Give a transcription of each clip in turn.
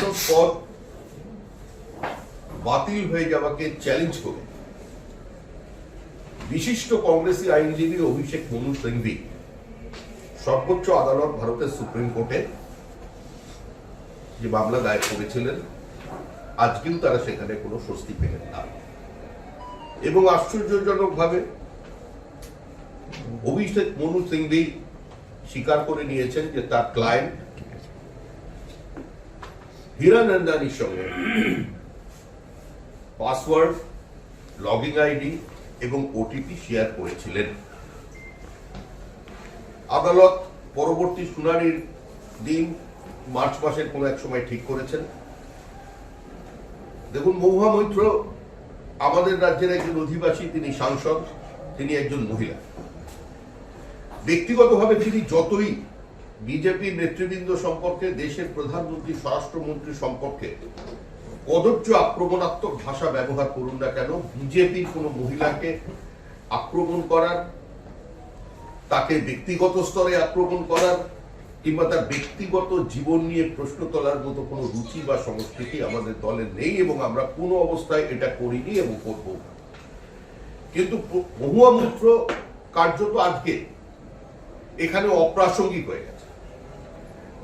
সাংসদ পদ বাতিল হয়ে যাওয়াকে চ্যালেঞ্জ করে বিশিষ্ট কংগ্রেসী আইনজীবী অভিষেক মনু সিংভি, সর্বোচ্চ আদালত ভারতের সুপ্রিম কোর্টে যে মামলা দায়ের করেছিলেন, আজকেও তারা সেখানে কোনো স্বস্তি পেলেন না। এবং আশ্চর্যজনকভাবে অভিষেক মনু সিংভি স্বীকার করে নিয়েছেন যে তার ক্লায়েন্ট হীরানন্দানির সঙ্গে। পাসওয়ার্ড লগিং আইডি এবং ওটিপি শেয়ার করেছিলেন। আদালত পরবর্তী শুনানির দিন মার্চ মাসের কোনো এক সময় ঠিক করেছেন। দেখুন, মহুয়া মৈত্র আমাদের রাজ্যের একজন অধিবাসী, তিনি সাংসদ, তিনি একজন মহিলা। ব্যক্তিগতভাবে তিনি যতই বিজেপির নেতৃবৃন্দ সম্পর্কে, দেশের প্রধানমন্ত্রী, স্বরাষ্ট্রমন্ত্রী সম্পর্কে কদর্য আক্রমণাত্মক ভাষা ব্যবহার করুন না কেন। বিজেপির কোনো মহিলাকে আক্রমণ করার, তাকে ব্যক্তিগত স্তরে আক্রমণ করার কিংবা তার ব্যক্তিগত জীবন নিয়ে প্রশ্ন তোলার মতো কোনো রুচি বা সংস্কৃতি আমাদের দলে নেই এবং আমরা কোনো অবস্থায় এটা করিনি এবং করব কিন্তু মহুয়া মৈত্র কার্যত আজকে এখানে অপ্রাসঙ্গিক হয়ে গেছে।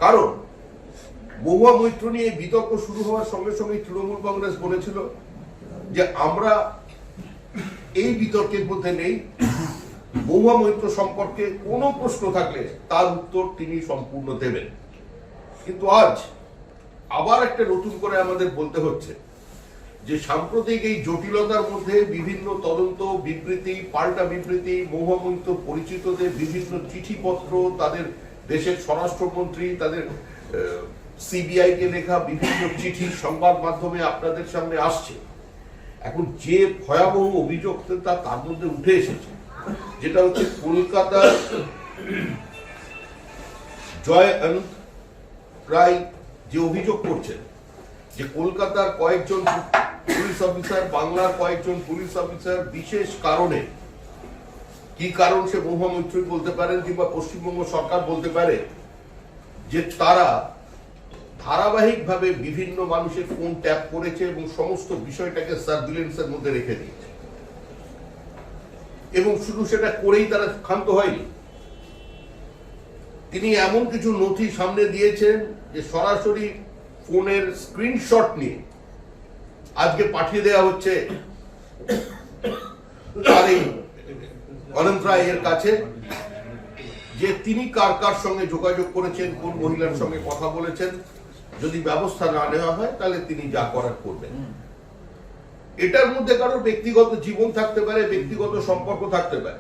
কারণ, মহুয়া মৈত্র নিয়ে বিতর্ক শুরু হওয়ার সঙ্গে সঙ্গে তৃণমূল কংগ্রেস বলেছিল যে আমরা এই বিতর্কের মধ্যে নেই। মহুয়া মৈত্র সম্পর্কে কোনো প্রশ্ন থাকলে তার উত্তর তিনি সম্পূর্ণ দেবেন। কিন্তু আজ আবার একটা নতুন করে আমাদের বলতে হচ্ছে যে সাম্প্রতিক এই জটিলতার মধ্যে বিভিন্ন তদন্ত, বিবৃতি, পাল্টা বিবৃতি, মহুয়া মৈত্র পরিচিতদের বিভিন্ন চিঠিপত্র, তাদের দেশের স্বরাষ্ট্রমন্ত্রী, তাদের সিবিআই কে লেখা বিভিন্ন চিঠি সংবাদ মাধ্যমে আপনাদের সামনে আসছে। এখন যে ভয়াবহ অভিযোগ তা তার মধ্যে উঠে এসেছে, যেটা হচ্ছে কলকাতার জয় অনন্ত রায় যে অভিযোগ করছেন, যে কলকাতার কয়েকজন পুলিশ অফিসার, বাংলার কয়েকজন পুলিশ অফিসার বিশেষ কারণে কি কারণ সে মহুয়া মৈত্রী বলতে পারেন কিংবা পশ্চিমবঙ্গ সরকার বলতে পারে যে তারা ধারাবাহিকভাবে বিভিন্ন মানুষের ফোন ট্যাপ করেছে এবং সমস্ত বিষয়টাকে সার্ভিলেন্সের মধ্যে রেখে দিয়েছে। এবং শুধু সেটা করেই তারা ক্ষান্ত হয়নি। তিনি এমন কিছু নথি সামনে দিয়েছেন যে সরাসরি ফোনের স্ক্রিনশট নিয়ে আজকে পাঠিয়ে দেওয়া হচ্ছে তার এই অনন্ত রায়ের কাছে যে তিনি কার কার সঙ্গে যোগাযোগ করেছেন কোন মহিলার সঙ্গে কথা বলেছেন যদি ব্যবস্থা না নেওয়া হয় তাহলে তিনি যা করার করবেন। এটার মধ্যে কারও ব্যক্তিগত জীবন থাকতে পারে ব্যক্তিগত সম্পর্ক থাকতে পারে।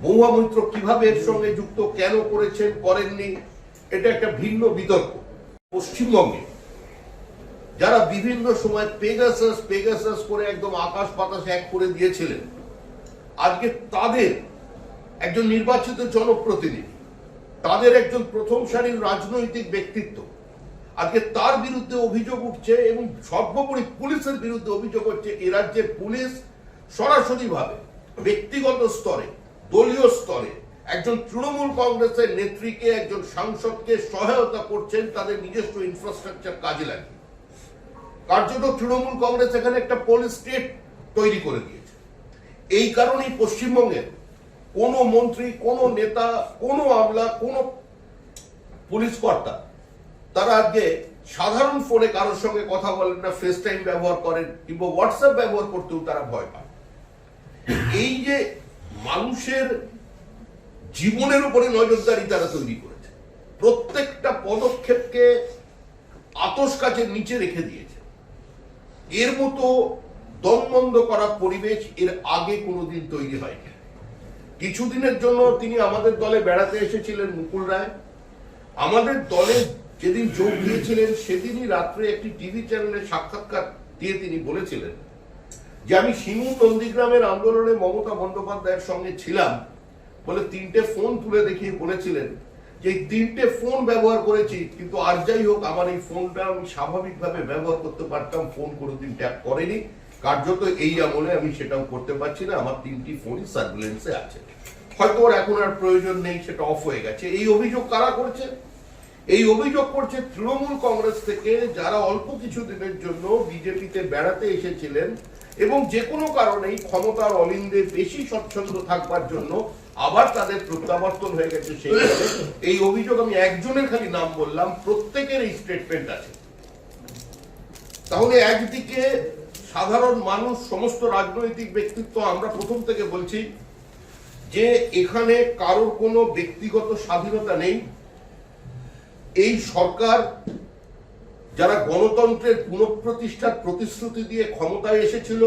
মহুয়া মৈত্র কীভাবে এর সঙ্গে যুক্ত কেন করেছেন করেননি এটা একটা ভিন্ন বিতর্ক। পশ্চিমবঙ্গে যারা বিভিন্ন সময় পেগাসাস পেগাসাস করে একদম আকাশ বাতাস এক করে দিয়েছিলেন আজকে তাদের একজন নির্বাচিত জনপ্রতিনিধি, তাদের একজন প্রথম সারির রাজনৈতিক ব্যক্তিত্ব, আজকে তার বিরুদ্ধে অভিযোগ উঠছে এবং সর্বোপরি পুলিশের বিরুদ্ধে অভিযোগ হচ্ছে এ রাজ্যের পুলিশ সরাসরি ভাবে ব্যক্তিগত স্তরে, দলীয় স্তরে একজন তৃণমূল কংগ্রেসের নেত্রীকে, একজন সাংসদকে সহায়তা করছেন তাদের নিজস্ব ইনফ্রাস্ট্রাকচার কাজে লাগিয়ে। কার্যত তৃণমূল কংগ্রেস এখানে একটা পুলিশ স্টেট তৈরি করে দিয়েছে। এই কারণেই পশ্চিমবঙ্গের কোন মন্ত্রী, কোন নেতা, কোন আমলা, কোন পুলিশ কর্তা, তারা আজকে সাধারণ ফোনে কারোর সঙ্গে কথা বলেন না ফেস টাইম ব্যবহার করেন কিংবা হোয়াটসঅ্যাপ ব্যবহার করতেও তারা ভয় পায়। এই যে মানুষের জীবনের উপরে নজরদারি তারা তৈরি করেছে, প্রত্যেকটা পদক্ষেপকে আতস কাচের নিচে রেখে দিয়েছে। এর মতো দমবন্ধ করা পরিবেশ এর আগে কোনোদিন তৈরি হয়নি। কিছুদিনের জন্য তিনি আমাদের দলে বেড়াতে এসেছিলেন মুকুল রায়। আমাদের দলে যেদিন যোগ দিয়েছিলেন, সেদিনই রাত্রে একটি টিভি চ্যানেলে সাক্ষাৎকার দিয়ে তিনি বলেছিলেন যে, আমি শিমু নন্দীগ্রামের আন্দোলনে মমতা বন্দ্যোপাধ্যায়ের সঙ্গে ছিলাম বলে তিনটে ফোন তুলে দেখিয়ে বলেছিলেন যে, এই তিনটে ফোন ব্যবহার করেছি, কিন্তু আর যাই হোক, আমার এই ফোনটা আমি স্বাভাবিকভাবে ব্যবহার করতে পারতাম, ফোন কোনোদিন ট্যাপ করেনি। কার্যত এই আমলে আমি সেটাও করতে পারছি না, আমার তিনটি ফোনই সার্ভিলেন্সে আছে। হয়তো ওর এখন আর প্রয়োজন নেই, সেটা অফ হয়ে গেছে। এই অভিযোগ কারা করেছে? এই অভিযোগ করছে তৃণমূল কংগ্রেস থেকে যারা অল্প কিছু দিনের জন্য বিজেপিতে বেড়াতে এসেছিলেন এবং যে কোনো কারণেই ক্ষমতার অলিন্দে বেশি স্বচ্ছন্দ থাকবার জন্য আবার তাদের প্রত্যাবর্তন হয়ে গেছে সেই এই অভিযোগ আমি একজনের খালি নাম বললাম, প্রত্যেকের এই স্টেটমেন্ট আছে। তাহলে একদিকে সাধারণ মানুষ, সমস্ত রাজনৈতিক ব্যক্তিত্ব, আমরা প্রথম থেকে বলছি যে এখানে কারোর কোনো ব্যক্তিগত স্বাধীনতা নেই। এই সরকার যারা গণতন্ত্রের পুনঃপ্রতিষ্ঠার প্রতিশ্রুতি দিয়ে ক্ষমতায় এসেছিল,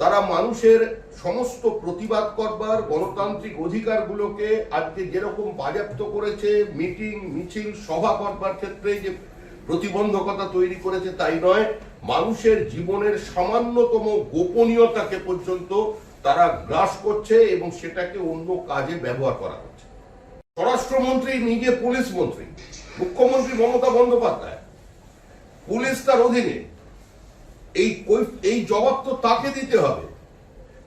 তারা মানুষের সমস্ত প্রতিবাদ করবার গণতান্ত্রিক অধিকারগুলোকে আজকে যেরকম বাজেয়াপ্ত করেছে, মিটিং, মিছিল, সভা করবার ক্ষেত্রে যে প্রতিবন্ধকতা তৈরি করেছে, তাই নয়। মানুষের জীবনের সামান্যতম গোপনীয়তাকে পর্যন্ত তারা গ্রাস করছে এবং সেটাকে অন্য কাজে ব্যবহার করা হচ্ছে। স্বরাষ্ট্রমন্ত্রী, নিজে পুলিশ মন্ত্রী, মুখ্যমন্ত্রী মমতা বন্দ্যোপাধ্যায়, পুলিশ তার অধীনে এই এই জবাব তো তাকে দিতে হবে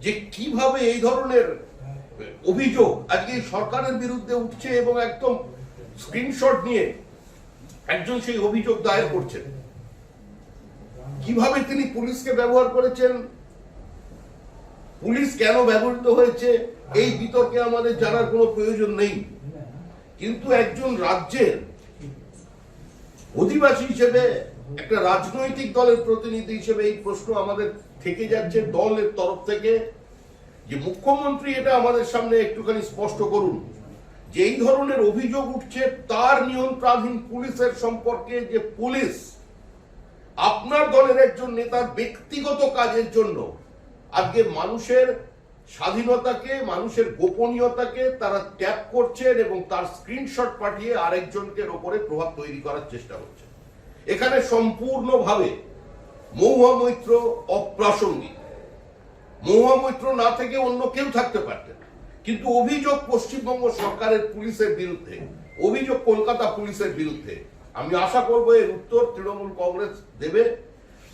যে কীভাবে এই ধরনের অভিযোগ আজকে সরকারের বিরুদ্ধে উঠছে এবং একদম স্ক্রিনশট নিয়ে একজন সেই অভিযোগ দায়ের করছেন। কীভাবে তিনি পুলিশকে ব্যবহার করেছেন? পুলিশ কেন ব্যবহৃত হয়েছে? এই বিতর্কে আমাদের জানার কোনো প্রয়োজন নেই। কিন্তু একজন রাজ্যের অধিবাসী হিসেবে, একটা রাজনৈতিক দলের প্রতিনিধি হিসেবে এই প্রশ্ন আমাদের থেকে যাচ্ছে দলের তরফ থেকে, যে মুখ্যমন্ত্রী এটা আমাদের সামনে একটুখানি স্পষ্ট করুন। যে এই ধরনের অভিযোগ উঠছে, তার নিয়ন্ত্রণাধীন পুলিশের সম্পর্কে যে পুলিশ আপনার দলের একজন নেতার ব্যক্তিগত কাজের জন্য আজকে মানুষের স্বাধীনতাকে, মানুষের গোপনীয়তাকে তারা ট্যাপ করছেন এবং তার স্ক্রিনশট পাঠিয়ে আরেকজনকে ওপরে প্রভাব তৈরি করার চেষ্টা করছে এখানে সম্পূর্ণভাবে মৌহামৈত্র অপ্রাসঙ্গিক। মৌহামৈত্র না থেকে অন্য কেউ থাকতে পারতেন কিন্তু অভিযোগ পশ্চিমবঙ্গ সরকারের পুলিশের বিরুদ্ধে, অভিযোগ কলকাতা পুলিশের বিরুদ্ধে আমি আশা করব এর উত্তর তৃণমূল কংগ্রেস দেবে।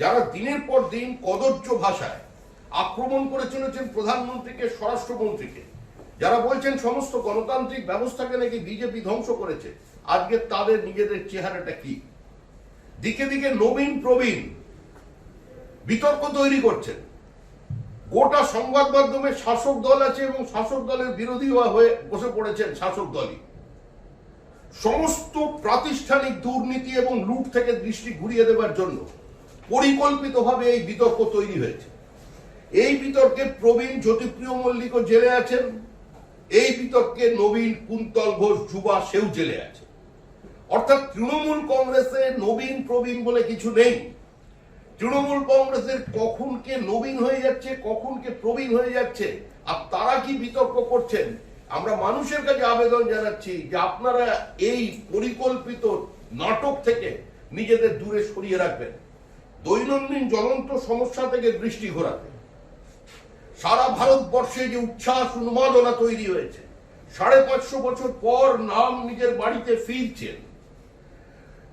যারা দিনের পর দিন কদর্য ভাষায় আক্রমণ করে চলেছেন প্রধানমন্ত্রীকে, স্বরাষ্ট্রমন্ত্রীকে, যারা বলছেন সমস্ত গণতান্ত্রিক ব্যবস্থাকে নাকি বিজেপি ধ্বংস করেছে, আজকে তাদের নিজেদের চেহারাটা কি? দিকে দিকে নবীন প্রবীণ বিতর্ক তৈরি করছেন। গোটা সংবাদ মাধ্যমে শাসক দল আছে এবং শাসক দলের বিরোধী হয়ে বসে পড়েছেন শাসক দলই। সমস্ত প্রাতিষ্ঠানিক দুর্নীতি এবং লুট থেকে দৃষ্টি ঘুরিয়ে দেবার জন্য পরিকল্পিতভাবে এই বিতর্ক তৈরি হয়েছে। এই বিতর্কে প্রবীণ জ্যোতিপ্রিয় মল্লিকও জেলে আছেন। এই বিতর্কে নবীন কুন্তল ঘোষ, যুবা সেও জেলে আছে। অর্থাৎ তৃণমূল কংগ্রেসে নবীন প্রবীণ বলে কিছু নেই। তৃণমূল কংগ্রেসের কখন কে নবীন হয়ে যাচ্ছে, কখন কে প্রবীণ হয়ে যাচ্ছে, আর তারা কি বিতর্ক করছেন আমরা মানুষের কাছে আবেদন জানাচ্ছি যে আপনারা এই পরিকল্পিত নাটক থেকে নিজেদের দূরে সরিয়ে রাখবেন। দৈনন্দিন জ্বলন্ত সমস্যা থেকে দৃষ্টি ঘোরাতে। সারা ভারতবর্ষে যে উচ্ছ্বাস, উন্মাদনা তৈরি হয়েছে। সাড়ে পাঁচশো বছর পর নাম নিজের বাড়িতে ফিরছেন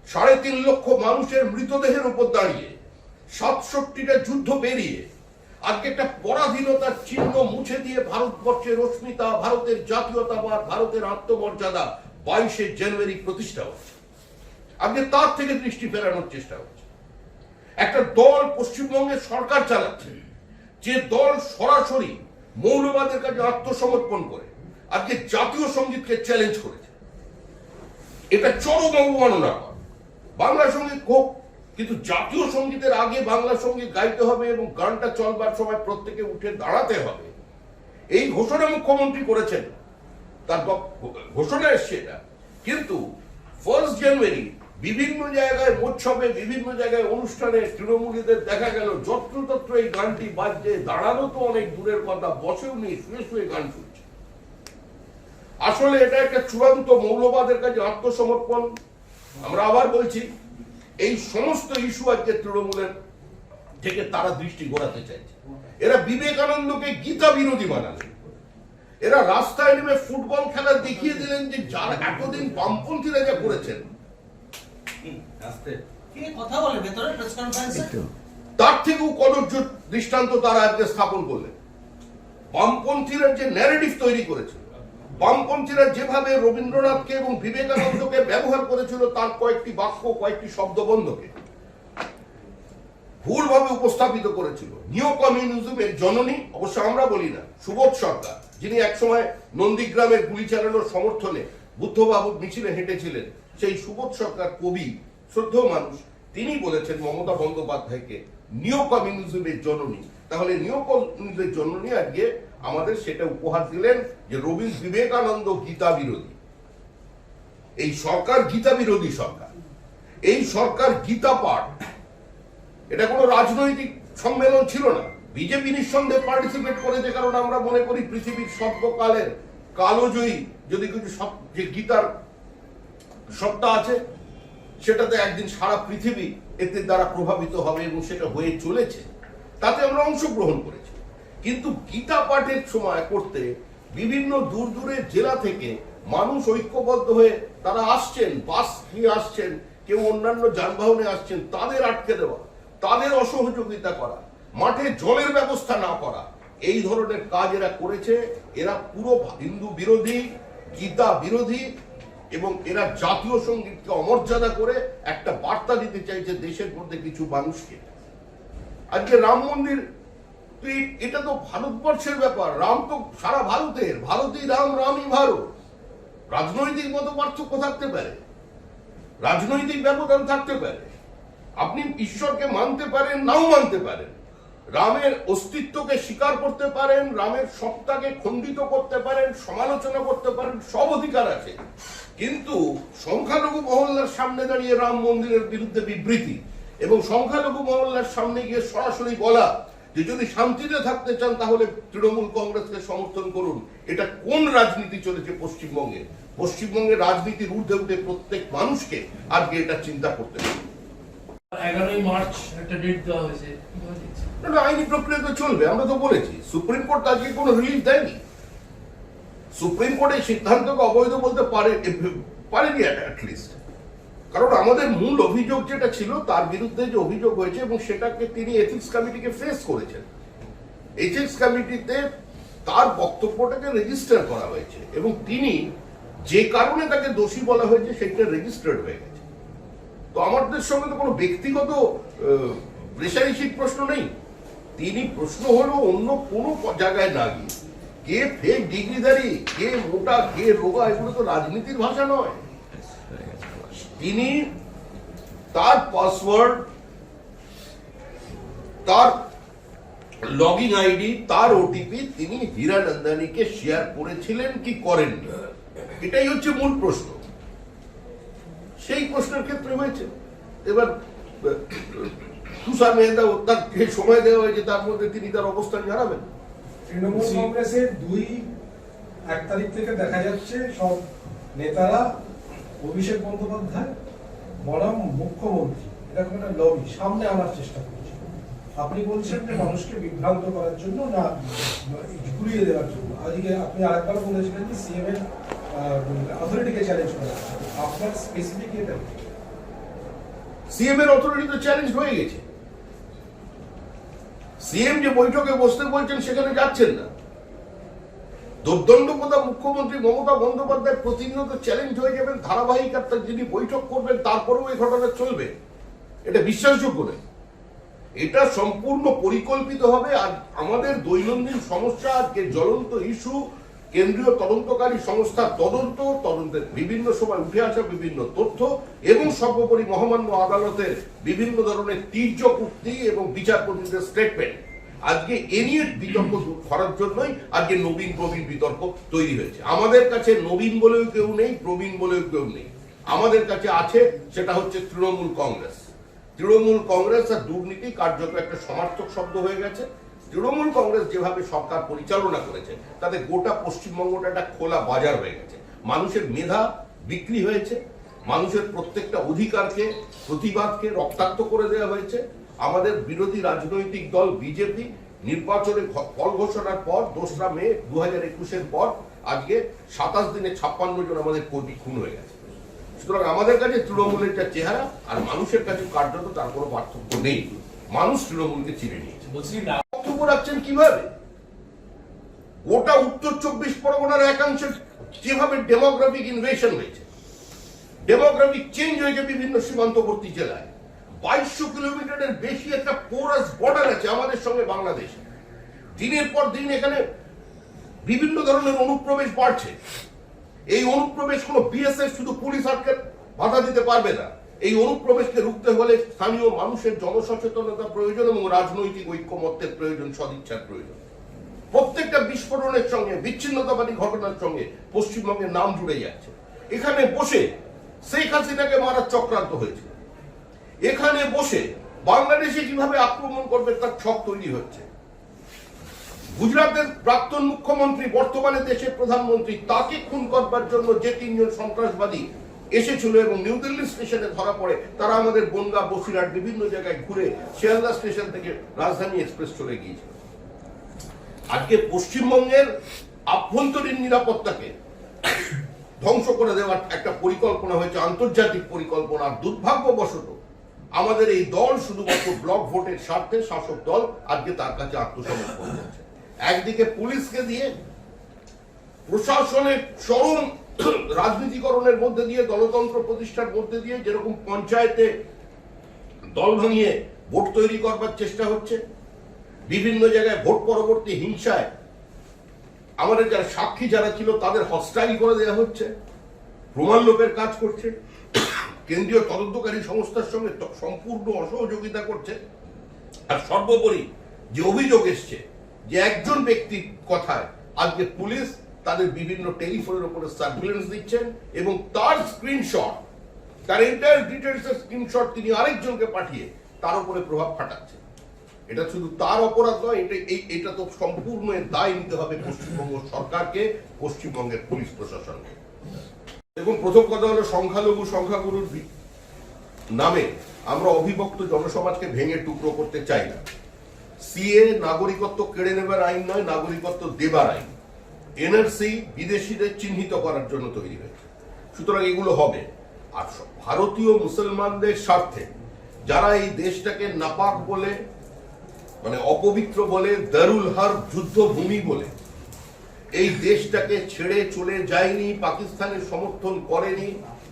সাড়ে তিন লক্ষ মানুষের মৃতদেহের উপর দাঁড়িয়ে, সাতষট্টিটা যুদ্ধ পেরিয়ে আজকে একটা পরাধীনতার চিহ্ন মুছে দিয়ে ভারতবর্ষের অস্মিতা, ভারতের জাতীয়তাবাদ, ভারতের আত্মমর্যাদা বাইশে জানুয়ারি প্রতিষ্ঠা হচ্ছে। আজকে তার থেকে দৃষ্টি ফেরানোর চেষ্টা হচ্ছে। একটা দল পশ্চিমবঙ্গের সরকার চালাচ্ছে, যে দল সরাসরি মৌলবাদের কাছে আত্মসমর্পণ করে, আজকে জাতীয় সঙ্গীতকে চ্যালেঞ্জ করেছে। এটা চরম অবমাননা বাংলা সংগীত হোক কিন্তু জাতীয় সঙ্গীতের আগে বাংলা সংগীত গাইতে হবে এবং গানটা চলবার সময় প্রত্যেকে উঠে দাঁড়াতে হবে। এই ঘোষণা মুখ্যমন্ত্রী করেছেন। তার ঘোষণা এসছে এটা। কিন্তু ফার্স্ট জানুয়ারি বিভিন্ন জায়গায় মোৎসবে বিভিন্ন জায়গায় অনুষ্ঠানে তৃণমূলীদের দেখা গেল, যত্রতত্র এই গানটি বাজছে। দাঁড়ানো তো অনেক দূরের কথা, বসেও নেই, শুয়ে শুয়ে গান শুনছে। আসলে এটা একটা চূড়ান্ত মৌলবাদের কাছে আত্মসমর্পণ। আমরা আবার বলছি এই সমস্ত ইস্যু আজকে তৃণমূলের থেকে তারা দৃষ্টি ঘোরাতে চাইছে। এরা বিবেকানন্দকে গীতা বিরোধী বানালেন এরা রাস্তায় নেমে ফুটবল খেলা দেখিয়ে দিলেন যে যার এতদিন বামপন্থীরা যা করেছেন। কথা বলে ভেতরে প্রেস কনফারেন্সে তার থেকেও কদর্য দৃষ্টান্ত তারা আজকে স্থাপন করলেন। বামপন্থীরা যে ন্যারেটিভ তৈরি করেছে বামপন্থীরা যেভাবে রবীন্দ্রনাথকে এবং বিবেকানন্দকে ব্যবহার করেছিল, তার কয়েকটি বাক্য, কয়েকটি শব্দবন্ধকে ভুলভাবে উপস্থাপিত করেছিল। নিও কমিউনিজমের জননী, অবশ্য আমরা বলি না, সুবোধ সরকার, যিনি একসময় নন্দীগ্রামের গুলি চালানোর সমর্থনে বুদ্ধবাবুর মিছিলে হেঁটেছিলেন। সেই সুবোধ সরকার কবি, শ্রদ্ধেয় মানুষ, তিনি বলেছেন মমতা বন্দ্যোপাধ্যায়কে নিও কমিউনিজমের জননী। তাহলে নিও কমিউনিজমের জননী আজকে আমাদের সেটা উপহার দিলেন যে রবি বিবেকানন্দ গীতা বিরোধী। এই সরকার গীতা বিরোধী সরকার। এই সরকার গীতা পাঠ, এটা কোনো রাজনৈতিক সম্মেলন ছিল না। বিজেপি নিঃসন্দেহে পার্টিসিপেট করেছে কারণ আমরা মনে করি পৃথিবীর সর্বকালের কালোজয়ী যদি কিছু সব- যে গীতার সত্তা আছে, সেটাতে একদিন সারা পৃথিবী এতে দ্বারা প্রভাবিত হবে এবং সেটা হয়ে চলেছে। তাতে আমরা অংশগ্রহণ করেছি। কিন্তু গীতা পাঠের সময় করতে বিভিন্ন দূর দূরের জেলা থেকে মানুষ ঐক্যবদ্ধ হয়ে তারা আসছেন, বাস নিয়ে আসছেন, কেউ অন্যান্য যানবাহনে আসছেন, তাদের আটকে দেওয়া, তাদের অসহযোগিতা করা, মাঠে জলের ব্যবস্থা না করা, এই ধরনের কাজ এরা করেছে। এরা পুরো হিন্দু বিরোধী, গীতা বিরোধী এবং এরা জাতীয় সঙ্গীতকে অমর্যাদা করে একটা বার্তা দিতে চাইছে দেশের মধ্যে কিছু মানুষকে। আজকে রাম মন্দির তুই এটা তো ভারতবর্ষের ব্যাপার। রাম তো সারা ভারতের। ভারতই রাম রামই ভারত। রাজনৈতিক মত পার্থক্য থাকতে পারে। রাজনৈতিক ব্যবধান থাকতে পারে। আপনি ঈশ্বরকে মানতে পারেন, নাও মানতে পারেন। রামের অস্তিত্বকে স্বীকার করতে পারেন, রামের সত্তাকে খণ্ডিত করতে পারেন, সমালোচনা করতে পারেন, সব অধিকার আছে। কিন্তু সংখ্যালঘু মহল্লার সামনে দাঁড়িয়ে রাম মন্দিরের বিরুদ্ধে বিবৃতি এবং সংখ্যালঘু মহল্লার সামনে গিয়ে সরাসরি বলা যে যদি শান্তিতে থাকতে চান তাহলে তৃণমূল কংগ্রেসকে সমর্থন করুন। এটা কোন রাজনীতি চলেছে পশ্চিমবঙ্গে? পশ্চিমবঙ্গের রাজনীতির ঊর্ধ্বে উঠে প্রত্যেক মানুষকে আজকে এটা চিন্তা করতে হবে। এগারোই মার্চ একটা ডেট দেওয়া হয়েছে। না, আইনি প্রক্রিয়া তো চলবে আমরা তো বলেছি। সুপ্রিম কোর্ট আজকে কোনো রিলিফ দেয়নি। সুপ্রিম কোর্ট এই সিদ্ধান্তকে অবৈধ বলতে পারে পারেনি অ্যাটলিস্ট কারণ আমাদের মূল অভিযোগ যেটা ছিল, তার বিরুদ্ধে যে অভিযোগ হয়েছে এবং সেটাকে তিনি এথিক্স কমিটিকে ফেস করেছেন। এথিক্স কমিটিতে তার বক্তব্যটাকে রেজিস্টার করা হয়েছে এবং তিনি যে কারণে তাকে দোষী বলা হয়েছে, সেটা রেজিস্টার্ড হয়ে গেছে। তো আমাদের সঙ্গে তো কোনো ব্যক্তিগত প্রেশারিশিক প্রশ্ন নেই। তিনি প্রশ্ন হলো অন্য কোনো জায়গায় না গিয়ে, কে ফেক ডিগ্রিধারী, কে মোটা, কে রোগা, এগুলো তো রাজনীতির ভাষা নয়। তিনি তার পাসওয়ার্ড তার লগইন আইডি তার ওটিপি তিনি হীরা নন্দানীকে শেয়ার করেছিলেন কি করেন এটাই হচ্ছে মূল প্রশ্ন। সেই প্রশ্নের ক্ষেত্রে হয়েছে। এবার তুষার মেহতা তার যে সময় দেওয়া হয়েছে তার মধ্যে তিনি তার অবস্থান জানাবেন। তৃণমূল কংগ্রেসের দুই এক তারিখ থেকে দেখা যাচ্ছে সব নেতারা অভিষেক বন্দ্যোপাধ্যায় বনাম মুখ্যমন্ত্রী। এরকম একটা লবি, সামনে আনার চেষ্টা করছে। আপনি বলছেন যে মানুষকে বিভ্রান্ত করার জন্য না ঘুরিয়ে দেওয়ার জন্য। আজকে আপনি আরেকবার বলেছিলেন যে সিএম এর অথরিটিকে চ্যালেঞ্জ করা। আপনার স্পেসিফিক এটা। সিএম এর অথরিটি তো চ্যালেঞ্জ হয়ে গেছে। সিএম যে বৈঠকে বসতে বলছেন, সেখানে যাচ্ছেন না। দুর্দণ্ড মুখ্যমন্ত্রী মমতা বন্দ্যোপাধ্যায় প্রতিনিয়ত চ্যালেঞ্জ হয়ে যাবেন, ধারাবাহিকতা যিনি বৈঠক করবেন, তারপরেও এই ঘটনা চলবে। এটা বিশ্বাসযোগ্য নয়। এটা সম্পূর্ণ পরিকল্পিত হবে। আর আমাদের দৈনন্দিন সমস্যা, আজকে জ্বলন্ত ইস্যু কেন্দ্রীয় তদন্তকারী সংস্থার তদন্ত, তদন্তের বিভিন্ন সময় উঠে আসা বিভিন্ন তথ্য, এবং সর্বোপরি মহামান্য আদালতের বিভিন্ন ধরনের তীর্যক উক্তি এবং বিচারপতিদের স্টেটমেন্ট আজকে এ নিয়ে বিতর্ক করার জন্যই আজকে নবীন প্রবীণ বিতর্ক তৈরি হয়েছে। আমাদের কাছে নবীন বলেও কেউ নেই, প্রবীণ বলেও কেউ নেই। আমাদের কাছে আছে সেটা হচ্ছে তৃণমূল কংগ্রেস। তৃণমূল কংগ্রেস আর দুর্নীতি কার্যত একটা সমার্থক শব্দ হয়ে গেছে। তৃণমূল কংগ্রেস যেভাবে সরকার পরিচালনা করেছে, তাতে গোটা পশ্চিমবঙ্গটা একটা খোলা বাজার হয়ে গেছে। মানুষের মেধা বিক্রি হয়েছে, মানুষের প্রত্যেকটা অধিকারকে, প্রতিবাদকে রক্তাক্ত করে দেওয়া হয়েছে। আমাদের বিরোধী রাজনৈতিক দল বিজেপি নির্বাচনে ফল ঘোষণার পর দোসরা মে দু হাজার একুশের পর আজকে সাতাশ দিনে ছাপ্পান্ন জন আমাদের কর্মী খুন হয়ে গেছে। সুতরাং আমাদের কাছে তৃণমূলের যা চেহারা আর মানুষের কাছে কার্যত তার কোনো পার্থক্য নেই। মানুষ তৃণমূলকে চিনে নিয়েছে। বক্তব্য রাখছেন কীভাবে? গোটা উত্তর চব্বিশ পরগনার একাংশে যেভাবে ডেমোগ্রাফিক ইনভেশন হয়েছে ডেমোগ্রাফিক চেঞ্জ হয়েছে বিভিন্ন সীমান্তবর্তী জেলায়। বাইশশো কিলোমিটারের বেশি একটা পোরাস বর্ডার আছে আমাদের সঙ্গে বাংলাদেশ। দিনের পর দিন এখানে বিভিন্ন ধরনের অনুপ্রবেশ বাড়ছে। এই অনুপ্রবেশ কোনো বিএসএফ শুধু পুলিশ আটকে বাধা দিতে পারবে না। এই অনুপ্রবেশকে রুখতে হলে স্থানীয় মানুষের জনসচেতনতা প্রয়োজন এবং রাজনৈতিক ঐক্যমত্যের প্রয়োজন, সদিচ্ছার প্রয়োজন। প্রত্যেকটা বিস্ফোরণের সঙ্গে, বিচ্ছিন্নতাবাদী ঘটনার সঙ্গে পশ্চিমবঙ্গের নাম জুড়ে যাচ্ছে। এখানে বসে শেখ হাসিনাকে মারার চক্রান্ত হয়েছে। এখানে বসে বাংলাদেশে কীভাবে আক্রমণ করবে তার ছক তৈরি হচ্ছে। গুজরাটের প্রাক্তন মুখ্যমন্ত্রী, বর্তমানে দেশের প্রধানমন্ত্রী, তাকে খুন করবার জন্য যে তিনজন সন্ত্রাসবাদী এসেছিল এবং নিউ দিল্লি স্টেশনে ধরা পড়ে, তারা আমাদের বনগা, বসিরহাট বিভিন্ন জায়গায় ঘুরে শিয়ালদা স্টেশন থেকে রাজধানী এক্সপ্রেস চলে গিয়েছিল। আজকে পশ্চিমবঙ্গের আভ্যন্তরীণ নিরাপত্তাকে ধ্বংস করে দেওয়ার একটা পরিকল্পনা হয়েছে, আন্তর্জাতিক পরিকল্পনা, দুর্ভাগ্যবশত আমাদের এই দল শুধুমাত্র ব্লক ভোটের স্বার্থে শাসক দল আজকে তার কাছে আত্মসমর্পণ করছে। একদিকে পুলিশকে দিয়ে প্রশাসনের চরম রাজনীতিকরণের মধ্যে দিয়ে গণতন্ত্র প্রতিষ্ঠার মধ্যে দিয়ে যেরকম পঞ্চায়েতে দল ভাঙিয়ে ভোট তৈরি করবার চেষ্টা হচ্ছে, বিভিন্ন জায়গায় ভোট পরবর্তী হিংসায় আমাদের যারা সাক্ষী যারা ছিল তাদের হস্টাইল করে দেওয়া হচ্ছে, প্রমাণ লোপের কাজ করছে। কেন্দ্রীয় তদন্তকারী সংস্থার সঙ্গে সম্পূর্ণ অসহযোগিতা করছে। আর সর্বোপরি যে অভিযোগ এসছে, যে একজন ব্যক্তির কথায় আজকে পুলিশ তাদের বিভিন্ন টেলিফোনের উপরে সার্ভিলেন্স দিচ্ছেন এবং তার স্ক্রিনশট, তার এন্টায়ার ডিটেলস এর স্ক্রিনশট তিনি আরেকজনকে পাঠিয়ে তার উপরে প্রভাব খাটাচ্ছে। এটা শুধু তার অপরাধ নয়, এটা এই, এটা তো সম্পূর্ণ দায় নিতে হবে পশ্চিমবঙ্গ সরকারকে, পশ্চিমবঙ্গের পুলিশ প্রশাসনকে। দেখুন, প্রথম কথা হলো সংখ্যালঘু সংখ্যাগুরুর নামে আমরা অবিভক্ত জনসমাজকে ভেঙে টুকরো করতে চাই না। সিএ নাগরিকত্ব কেড়ে নেবার আইন নয়, নাগরিকত্ব দেবার আইন। এনআরসি বিদেশিদের চিহ্নিত করার জন্য তৈরি হয়েছে। সুতরাং এগুলো হবে। আর ভারতীয় মুসলমানদের স্বার্থে যারা এই দেশটাকে নাপাক বলে মানে অপবিত্র বলে, দারুল হার যুদ্ধভূমি বলে এই দেশটাকে ছেড়ে চলে যায়নি, পাকিস্তানের সমর্থন করেনি,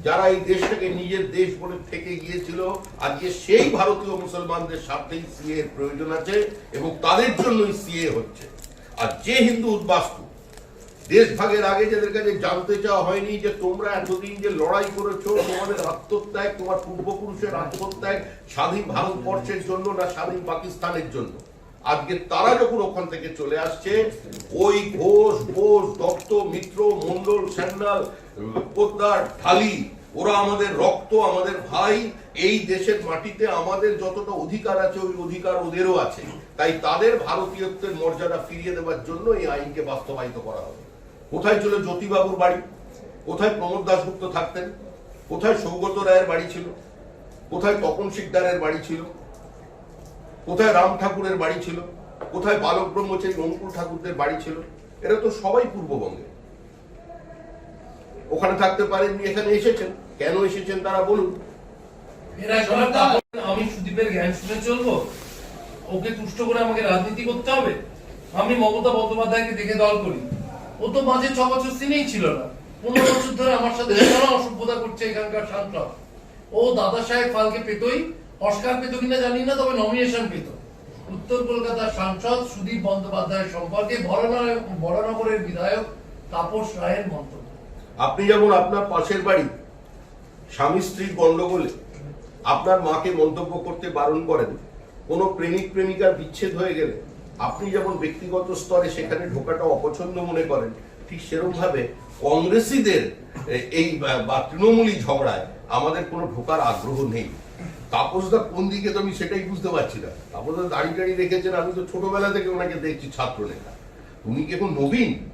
যারা এই দেশটাকে নিজের দেশ বলে থেকে গিয়েছিল। আজকে সেই ভারতীয় মুসলমানদের স্বার্থেই সিএ এর প্রয়োজন আছে এবং তাদের জন্যই সিএ হচ্ছে। আর যে হিন্দু উদ্বাস্তু দেশ ভাগের আগে যাদের কাছে জানতে চাওয়া হয়নি যে তোমরা এতদিন যে লড়াই করেছ, তোমাদের আত্মত্যাগ, তোমার পূর্বপুরুষের আত্মত্যাগ স্বাধীন ভারতবর্ষের জন্য না স্বাধীন পাকিস্তানের জন্য। আজকে তারা যখন ওখান থেকে চলে আসছে, ওই ঘোষ, বোস, দত্ত, মিত্র মন্ডল স্যান্ডাল, পোদ্দার, ঢালি, ওরা আমাদের রক্ত, আমাদের ভাই, এই দেশের মাটিতে আমাদের যতটা অধিকার আছে, ওই অধিকার ওদেরও আছে। তাই তাদের ভারতীয়ত্বের মর্যাদা ফিরিয়ে দেওয়ার জন্য এই আইনকে বাস্তবায়িত করা হবে। কোথায় ছিল জ্যোতিবাবুর বাড়ি? কোথায় প্রমোদ দাশগুপ্ত থাকতেন? কোথায় সৌগত রায়ের বাড়ি ছিল? কোথায় তপন শিকদারের বাড়ি ছিল? কোথায় রাম ঠাকুরের বাড়ি ছিল? কোথায় বালক ব্রহ্মচারী অঙ্কুর ঠাকুরদের বাড়ি ছিল? এরা তো সবাই পূর্ববঙ্গে। ওখানে থাকতে পারেননি, এখানে এসেছেন। কেন এসেছেন তারা বলুন। আমি সুদীপের জ্ঞান শুনে চলবো। ওকে তুষ্ট করে আমাকে রাজনীতি করতে হবে? আমি মমতা বন্দ্যোপাধ্যায়কে দেখে দল করি। ও তো মাঝে ছ বছর সিনেই ছিল না। পনেরো বছর ধরে আমার সাথে অসভ্যতা করছে এখানকার সাংসদ ও দাদা সাহেব ফালকে পেতই অস্কার পেত কিনা জানি না, তবে নমিনেশন পেত। উত্তর কলকাতার সাংসদ সুদীপ বন্দ্যোপাধ্যায়ের সম্পর্কে বড়নগর- বড়নগরের বিধায়ক তাপস রায়ের মন্তব্য। আপনি যেমন আপনার পাশের বাড়ি, স্বামী স্ত্রীর গন্ডগোলে আপনার মাকে মন্তব্য করতে বারণ করেন, কোনো প্রেমিক, প্রেমিকার বিচ্ছেদ হয়ে গেলে আপনি যেমন ব্যক্তিগত স্তরে সেখানে ঢোকাটা অপছন্দ মনে করেন, ঠিক সেরকম ভাবে কংগ্রেসীদের এই, বা- তৃণমূলী ঝগড়ায়, আমাদের কোনো ঢোকার আগ্রহ নেই। তাপসদা কোন দিকে তো আমি সেটাই বুঝতে পারছি না। তাপসদা দাড়ি টাড়ি রেখেছেন, আমি তো ছোটবেলা থেকে ওনাকে দেখছি ছাত্র নেতা উনি কি এখন নবীন?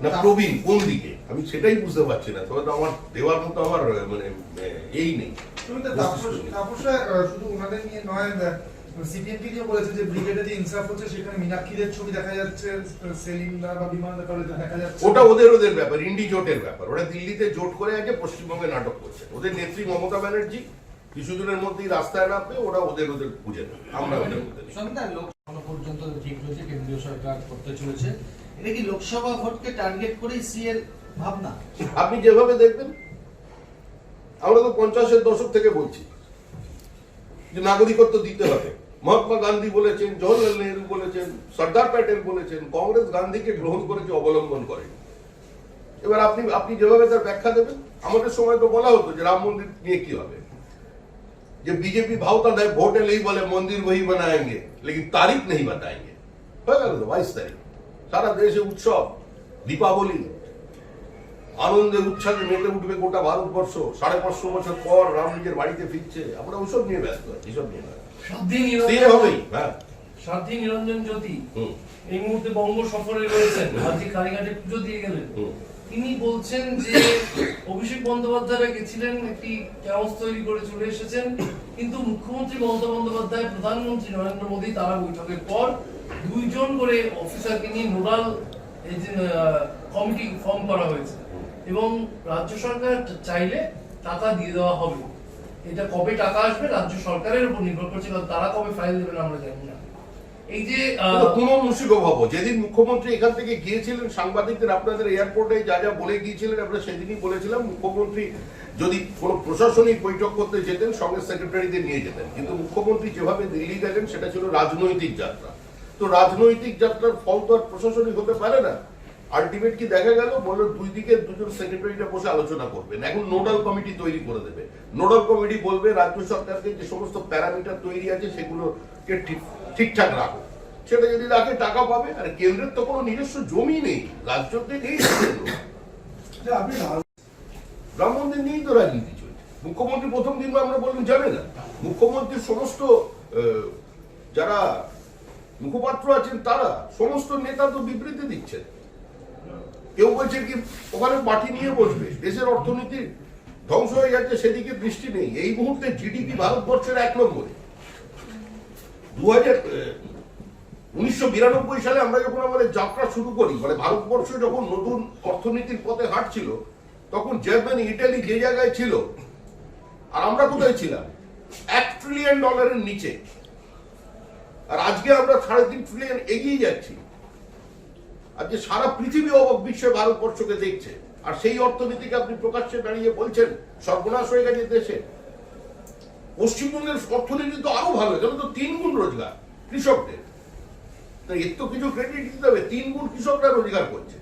না প্রবীণ, কোন দিকে? আমি সেটাই বুঝতে পারছি না। তবে তো আমার দেওয়ার মতো আমার মানে এই নেই। শুধু ওনাদের নিয়ে নয় সিপিএমকে নিয়ে বলেছে যে ব্রিগেডে যে ইনসাফ হচ্ছে সেখানে মীনাক্ষীদের ছবি দেখা যাচ্ছে সেলিমদা বা বিমান দেখা যাচ্ছে। ওটা ওদের ওদের ব্যাপার ইন্ডি জোটের ব্যাপার। ওরা দিল্লিতে জোট করে আছে পশ্চিমবঙ্গে নাটক করছে। ওদের নেত্রী মমতা ব্যানার্জি কিছুদিনের মধ্যেই রাস্তায় নামবে ওরা ওদের ওদের বুঝে নেবে। আমরা ওদের লোক এখনও পর্যন্ত ঠিক রয়েছে কেন্দ্রীয় সরকার করতে চলেছে। এটা কি লোকসভা ভোটকে টার্গেট করেই সি এর ভাবনা? আপনি যেভাবে দেখবেন আমরা তো পঞ্চাশের দশক থেকে বলছি যে নাগরিকত্ব দিতে হবে। মহাত্মা গান্ধী বলেছেন জওয়াহরলাল নেহরু বলেছেন, সর্দার প্যাটেল বলেছেন, কংগ্রেস গান্ধীকে গ্রহণ করেছে অবলম্বন করে। এবার আপনি আপনি যেভাবে তার ব্যাখ্যা দেবেন, আমাদের সময় তো বলা হতো যে রাম মন্দির নিয়ে কি হবে। যে বিজেপি ভাওতা দেয় ভোটে নেই বলে, মন্দির ওই বানায়েঙ্গে লেকিন তারিখ নেই বাতায়েঙ্গে হয়ে গেল তো, বাইশ তারিখ। সারা দেশে উৎসব, দীপাবলি, আনন্দের উচ্ছ্বাসে মেতে উঠবে গোটা ভারতবর্ষ। সাড়ে পাঁচশো বছর পর রাম নিজের বাড়িতে ফিরছে। আমরা ওসব নিয়ে ব্যস্ত আছি, এসব নিয়ে ব্যস্ত সাধ্যি হবেই হ্যাঁ সাধ্যি নিরঞ্জন জ্যোতি এই মুহূর্তে বঙ্গ সফরে রয়েছেন আজকে কালীঘাটে পুজো দিয়ে গেলেন। তিনি বলছেন যে অভিষেক বন্দ্যোপাধ্যায়রা গেছিলেন একটি তৈরি করে চলে এসেছেন। কিন্তু মুখ্যমন্ত্রী মমতা বন্দ্যোপাধ্যায় প্রধানমন্ত্রী নরেন্দ্র মোদী তারা বৈঠকের পর দুইজন করে অফিসারকে নিয়ে নোডাল কমিটি ফর্ম করা হয়েছে। এবং রাজ্য সরকার চাইলে টাকা দিয়ে দেওয়া হবে। এটা কবে টাকা আসবে, রাজ্য সরকারের উপর নির্ভর করছে তারা কবে ফাইল দেবেন আমরা জানি না। এই যে কোনো যেদিন মুখ্যমন্ত্রী এখান থেকে গিয়েছিলেন, সাংবাদিকদের আপনাদের এয়ারপোর্টে যা যা বলে গিয়েছিলেন, আমরা সেদিনই বলেছিলাম, মুখ্যমন্ত্রী যদি কোনো প্রশাসনিক বৈঠক করতে যেতেন, সঙ্গে সেক্রেটারিদের নিয়ে যেতেন। কিন্তু মুখ্যমন্ত্রী যেভাবে দিল্লি গেলেন, সেটা ছিল রাজনৈতিক যাত্রা। তো রাজনৈতিক যাত্রার ফল তো আর প্রশাসনিক হতে পারে না। আলটিমেট কি দেখা গেল বলল দুই দিকে দুজন সেক্রেটারিটা বসে আলোচনা করবেন এখন নোডাল কমিটি তৈরি করে দেবে। নোডাল কমিটি বলবে রাজ্য সরকারকে যে সমস্ত প্যারামিটার তৈরি আছে সেগুলোকে ঠিক ঠিকঠাক রাখো। সেটা যদি রাখে টাকা পাবে। আর কেন্দ্রের তো কোনো নিজস্ব জমি নেই। রাজ্যতে নেই কেন্দ্র। যে আপনি রাম মন্দির নিয়েই তো রাজনীতি চলছে। মুখ্যমন্ত্রী প্রথম দিন আমরা বললাম জানে না। মুখ্যমন্ত্রীর সমস্ত যারা মুখপাত্র আছেন তারা সমস্ত নেতা তো বিবৃতি দিচ্ছেন। কেউ বলছে কি, ওখানে পার্টি নিয়ে বসবে, দেশের অর্থনীতি ধ্বংস হয়ে যাচ্ছে, সেদিকে দৃষ্টি নেই। এই মুহূর্তে জিডিপি ভারতবর্ষের এক নম্বরে। দু হাজার উনিশশো বিরানব্বই সালে আমরা যখন আমাদের যাত্রা শুরু করি মানে ভারতবর্ষ যখন নতুন অর্থনীতির পথে হাঁটছিল, তখন জার্মানি ইটালি যে জায়গায় ছিল, আর আমরা কোথায় ছিলাম? এক ট্রিলিয়ন ডলারের নিচে। আর আজকে আমরা সাড়ে তিন ট্রিলিয়ন এগিয়ে যাচ্ছি। আজকে সারা পৃথিবী অবাক বিশ্বে ভারতবর্ষকে দেখছে। আর সেই অর্থনীতিকে আপনি প্রকাশ্যে দাঁড়িয়ে বলছেন সর্বনাশ হয়ে গেছে দেশে। পশ্চিমবঙ্গের অর্থনীতি তো আরও ভালো এখানে তো তিন গুণ রোজগার কৃষকদের। এর তো কিছু ক্রেডিট দিতে হবে তিন গুণ কৃষকরা রোজগার করছে।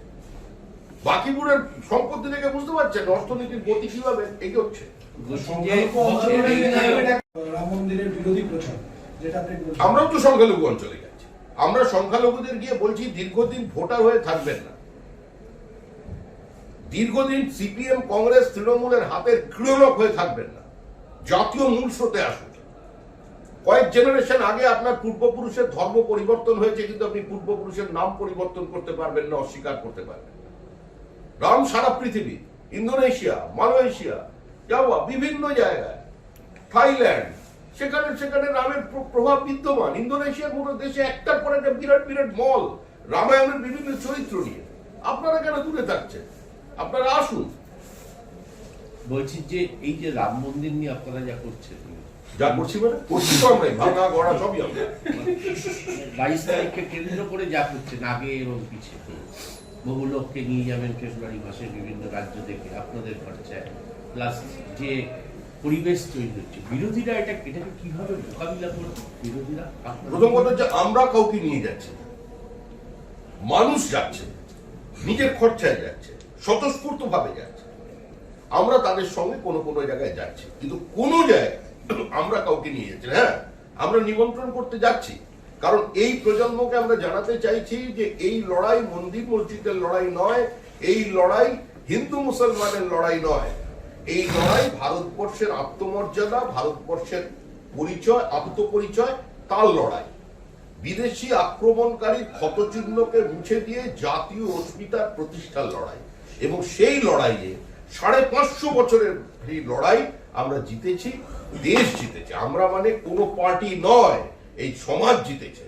বাকিপুরের সম্পত্তি থেকে বুঝতে পারছেন অর্থনীতির গতি কীভাবে এগোচ্ছে। রাম মন্দিরের বিরোধী প্রচার যেটা আপনি আমরাও তো সংখ্যালঘু অঞ্চলে আমরা সংখ্যালঘুদের গিয়ে বলছি, দীর্ঘদিন ভোটার হয়ে থাকবেন না। দীর্ঘদিন সিপিএম, কংগ্রেস, তৃণমূলের হাতের ক্রীড়নক হয়ে থাকবেন না। জাতীয় মূল স্রোতে আসুন। কয়েক জেনারেশন আগে আপনার পূর্বপুরুষের ধর্ম পরিবর্তন হয়েছে, কিন্তু আপনি পূর্বপুরুষের নাম পরিবর্তন করতে পারবেন না, অস্বীকার করতে পারবেন। রাম সারা পৃথিবী, ইন্দোনেশিয়া, মালয়েশিয়া যাওয়া বিভিন্ন জায়গায়, থাইল্যান্ড সেখানে সেখানে রামের প্রভাব বিদ্যমান। ইন্দোনেশিয়ার মতো দেশে একটার পর একটা বিরাট বিরাট মল রামায়ণের বিভিন্ন চরিত্র নিয়ে। আপনারা কেন দূরে থাকছেন? আপনারা আসুন। বলছি যে এই যে রাম মন্দির নিয়ে আপনারা যা করছেন যা করছি মানে? করছি তো আমরাই ভাঙা গড়া সবই আমরা। বাইশ তারিখকে কেন্দ্র করে যা করছেন আগে এবং পিছিয়ে বহু লোককে নিয়ে যাবেন ফেব্রুয়ারি মাসে বিভিন্ন রাজ্য থেকে। আপনাদের খরচায়। প্লাস যে পরিবেশ তৈরি হচ্ছে। বিরোধীরা এটা এটাকে কীভাবে মোকাবিলা করবে? বিরোধীরা প্রথম কথা হচ্ছে আমরা কাউকে নিয়ে যাচ্ছি মানুষ যাচ্ছে, নিজের খরচায় যাচ্ছে স্বতঃস্ফূর্ত ভাবে যাচ্ছে। আমরা তাদের সঙ্গে কোনো কোনো জায়গায় যাচ্ছি, কিন্তু কোনো জায়গায় আমরা কাউকে নিয়ে যাচ্ছি। হ্যাঁ আমরা নিমন্ত্রণ করতে যাচ্ছি। কারণ এই প্রজন্মকে আমরা জানাতে চাইছি যে এই লড়াই মন্দির মসজিদের লড়াই নয়, এই লড়াই হিন্দু মুসলমানের লড়াই নয়। এই লড়াই ভারতবর্ষের আত্মমর্যাদা, ভারতবর্ষের পরিচয়, আত্মপরিচয় তার লড়াই। বিদেশি আক্রমণকারী ক্ষতচিহ্নকে মুছে দিয়ে জাতীয় অস্মিতার প্রতিষ্ঠার লড়াই। এবং সেই লড়াইয়ে সাড়ে পাঁচশো বছরের এই লড়াই আমরা জিতেছি, দেশ জিতেছে। আমরা মানে কোনো পার্টি নয়, এই সমাজ জিতেছে,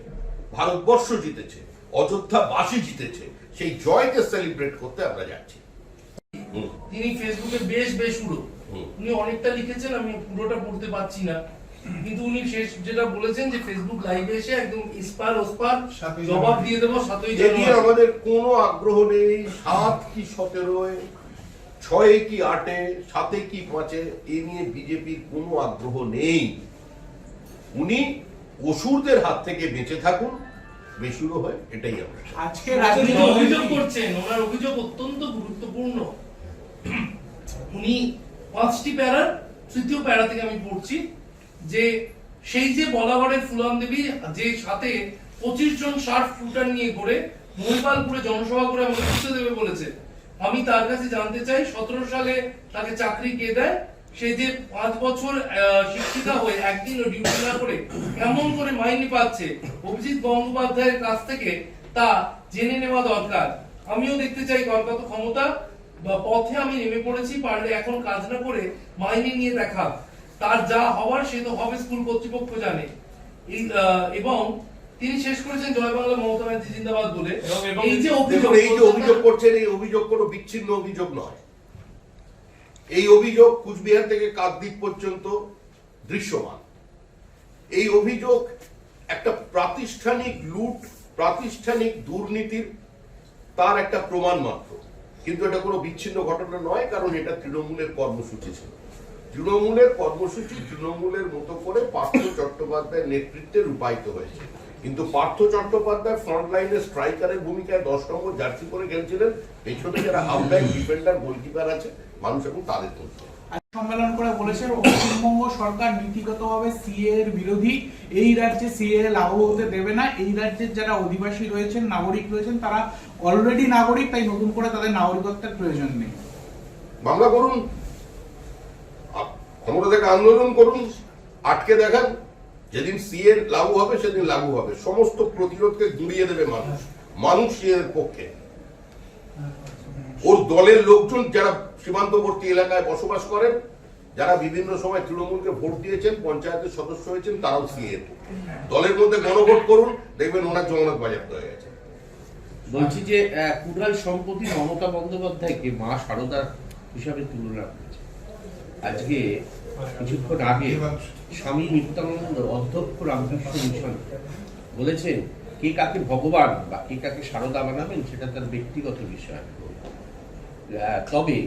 ভারতবর্ষ জিতেছে, অযোধ্যাবাসী জিতেছে। সেই জয়কে সেলিব্রেট করতে আমরা যাচ্ছি। তিনি ফেসবুকে বেশ বেশ উড়ো। উনি অনেকটা লিখেছেন আমি পুরোটা পড়তে পারছি না। কিন্তু উনি শেষ যেটা বলেছেন যে ফেসবুক লাইভে এসে একদম ইস্পার ওস্পার জবাব দিয়ে দেবো সাতই জানুয়ারি। আমাদের কোনো আগ্রহ নেই সাত কি সতেরোয় ছয়ে কি আটে সাতে কি পাঁচে এ নিয়ে বিজেপির কোনো আগ্রহ নেই। উনি অসুরদের হাত থেকে বেঁচে থাকুন বেসুরো হয় এটাই আমরা আজকে রাজনীতি অভিযোগ করছেন ওনার অভিযোগ অত্যন্ত গুরুত্বপূর্ণ। উনি পাঁচটি প্যারার তৃতীয় প্যারা থেকে আমি পড়ছি। যে সেই যে বলাগড়ের ফুলান দেবী, যে সাথে পঁচিশ জন শার্ট ফুটার নিয়ে ঘুরে মহিপালপুরে জনসভা করে আমাকে বুঝতে দেবে বলেছে। আমি তার কাছে জানতে চাই, সতেরো সালে তাকে চাকরি কে দেয়? সে যে পাঁচ বছর শিক্ষিকা হয়ে একদিনও ডিউটি না করে কেমন করে মাইনে পাচ্ছে অভিজিৎ গঙ্গোপাধ্যায়ের কাছ থেকে তা জেনে নেওয়া দরকার। আমিও দেখতে চাই কর্কত ক্ষমতা। বা পথে আমি নেমে পড়েছি পারলে এখন কাজ না করে মাইনে নিয়ে দেখা। তার যা হওয়ার সে তো হবে স্কুল কর্তৃপক্ষ জানে। এই, এবং তিনি শেষ করেছেন জয় বাংলা মমতা ব্যানার্জি জিন্দাবাদ বলে। এই যে অভিযোগ এই যে অভিযোগ করছেন এই অভিযোগ কোনো বিচ্ছিন্ন অভিযোগ নয়। এই অভিযোগ কুচবিহার থেকে কাকদ্বীপ পর্যন্ত দৃশ্যমান। এই অভিযোগ একটা প্রাতিষ্ঠানিক লুট প্রাতিষ্ঠানিক দুর্নীতির তার একটা প্রমাণ মাত্র কিন্তু এটা কোনো বিচ্ছিন্ন ঘটনা নয়, কারণ এটা তৃণমূলের কর্মসূচি ছিল। তৃণমূলের কর্মসূচি তৃণমূলের মতো করে পার্থ চট্টোপাধ্যায়ের নেতৃত্বে রূপায়িত হয়েছে। কিন্তু পার্থ চট্টোপাধ্যায় ফ্রন্ট লাইনের স্ট্রাইকারের ভূমিকায় দশ নম্বর জার্সি করে খেলছিলেন। পেছনে যারা হাফব্যাক ডিফেন্ডার গোলকিপার আছে, মানুষ এখন তাদের আজ সম্মেলন করে বলেছেন পশ্চিমবঙ্গ সরকার নীতিগতভাবে সিএ এর বিরোধী। এই রাজ্যে সিএ হতে দেবে না। এই রাজ্যের যারা অধিবাসী রয়েছেন, নাগরিক রয়েছেন, তারা অলরেডি নাগরিক, তাই নতুন করে তাদের নাগরিকত্বের প্রয়োজন নেই। মামলা করুন। ক্ষমতা থেকে আন্দোলন করুন। আটকে দেখান। যেদিন সিএ লাগু হবে, সেদিন লাগু হবে। সমস্ত প্রতিরোধকে গুঁড়িয়ে দেবে মানুষ। মানুষ সিএ এর পক্ষে। ওর দলের লোকজন যারা সীমান্তবর্তী এলাকায় বসবাস করেন। যারা বিভিন্ন সময় তৃণমূলকে ভোট দিয়েছেন, পঞ্চায়েতের সদস্য হয়েছেন, তারাও সিএ দলের মধ্যে গণভোট করুন, দেখবেন ওনার জগন্নাথ বাজার হয়ে গেছে। বলছি যে কুড়াল সম্পত্তি মমতা বন্দ্যোপাধ্যায়কে মা সারদার হিসাবে তুলনা করেছে? আজকে কিছুক্ষণ আগে স্বামী নিত্যানন্দ অধ্যক্ষ রামকৃষ্ণ মিশন বলেছেন, কে কাকে ভগবান বা কে কাকে সারদা বানাবেন সেটা তার ব্যক্তিগত বিষয়। তবে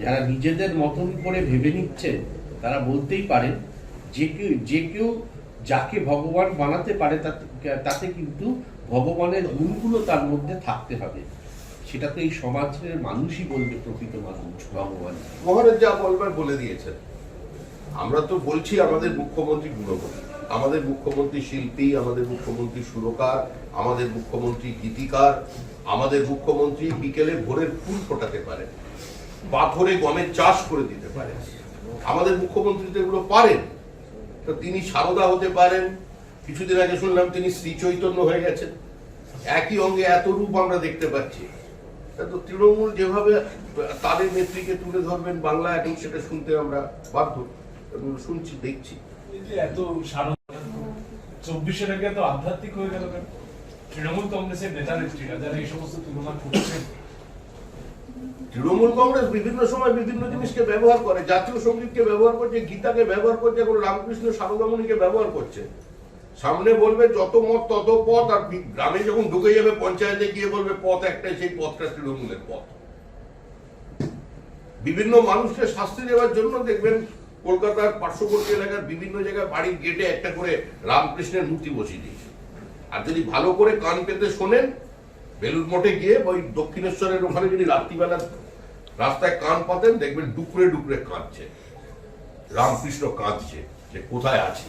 যারা নিজেদের মতন করে ভেবে নিচ্ছেন, তারা বলতেই পারে যে কেউ যে কেউ যাকে ভগবান বানাতে পারে তাতে কিন্তু ভগবানের গুণগুলো তার মধ্যে থাকতে হবে। সেটা তো এই সমাজের মানুষই বলবে, প্রকৃত মানুষ, ভগবান। মহারাজ যা বলবার বলে দিয়েছেন। আমরা তো বলছি আমাদের মুখ্যমন্ত্রী গুণবতী। আমাদের মুখ্যমন্ত্রী শিল্পী, আমাদের মুখ্যমন্ত্রী সুরকার, আমাদের মুখ্যমন্ত্রী গীতিকার, আমাদের মুখ্যমন্ত্রী বিকেলে ভোরের ফুল ফোটাতে পারে, পাথরে গমের চাষ করে দিতে পারে। আমাদের মুখ্যমন্ত্রী তো এগুলো পারেন। তো তিনি সারদা হতে পারেন। কিছুদিন আগে শুনলাম তিনি শ্রী চৈতন্য হয়ে গেছেন। একই অঙ্গে এত রূপ আমরা দেখতে পাচ্ছি। তা তৃণমূল যেভাবে তাদের নেত্রীকে তুলে ধরবেন বাংলা এখন সেটা শুনতে আমরা বাধ্য। শুনছি, দেখছি। এত চব্বিশের আগে এত আধ্যাত্মিক হয়ে গেল তৃণমূল কংগ্রেসের নেতা নেত্রীরা যারা এই সমস্ত তুলনা করছেন। তৃণমূল কংগ্রেস বিভিন্ন সময় বিভিন্ন জিনিসকে ব্যবহার করে, জাতীয় সঙ্গীতকে ব্যবহার করছে, গীতাকে ব্যবহার করছে এখন রামকৃষ্ণ সারদামণিকে ব্যবহার করছে। সামনে বলবে, যত মত, তত পথ। আর গ্রামে যখন ঢুকে যাবে, পঞ্চায়েতে গিয়ে বলবে, পথ একটাই, সেই পথটা তৃণমূলের পথ। বিভিন্ন মানুষকে শাস্তি দেওয়ার জন্য দেখবেন কলকাতার পার্শ্ববর্তী এলাকার বিভিন্ন জায়গায় বাড়ির গেটে একটা করে রামকৃষ্ণের মূর্তি বসিয়ে দিয়েছে। আর যদি ভালো করে কান পেতে শোনেন বেলুর মঠে গিয়ে ওই দক্ষিণেশ্বরের ওখানে যদি রাত্রিবেলা রাস্তায় কান পাতেন, দেখবেন ডুকরে ডুকরে কাঁদছে। রামকৃষ্ণ কাঁদছে যে কোথায় আছি।